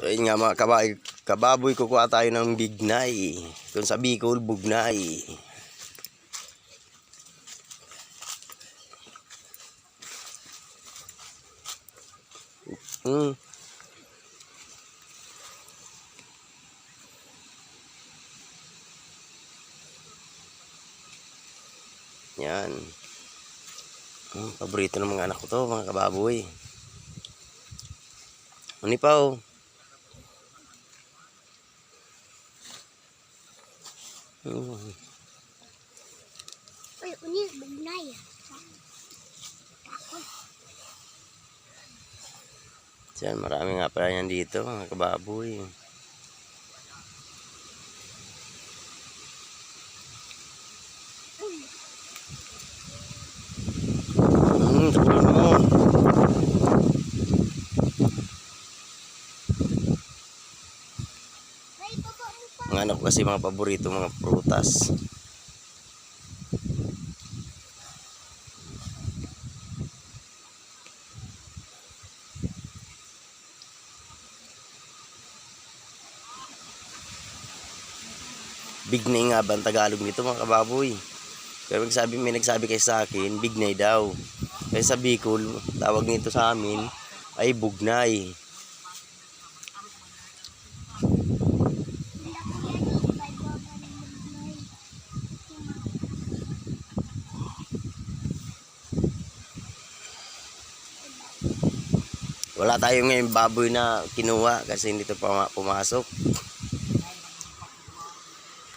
So ayun nga mga kabay, kababoy kukuha tayo ng bignay. Kung sa Bicol, bugnay. Hmm. Yan. Hmm, paborito ng mga anak ko to, mga kababoy. Ano pa oh? Hmm. Uy, unya, bugnay. Diyan, marami nga pala yan dito, mga kababoy. Hmm, tulungan mo. Ay, baba mo pa. Mga anak ko kasi mga paborito, mga prutas. Bignay nga ba ang Tagalog nito mga kababoy? Pero nagsabi, may nagsabi kay sa akin, bignay daw. Kaya sa Bicol, tawag nito sa amin ay bugnay. Wala tayong ngayon baboy na kinuha kasi hindi ito puma- pumasok.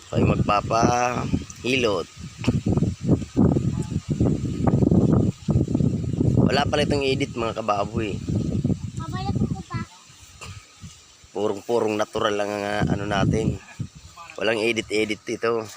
Kayo magpapahilot. Wala pala itong edit mga kababoy. Pa. Purong-purong natural lang ang ah, ano natin. Walang edit-edit ito.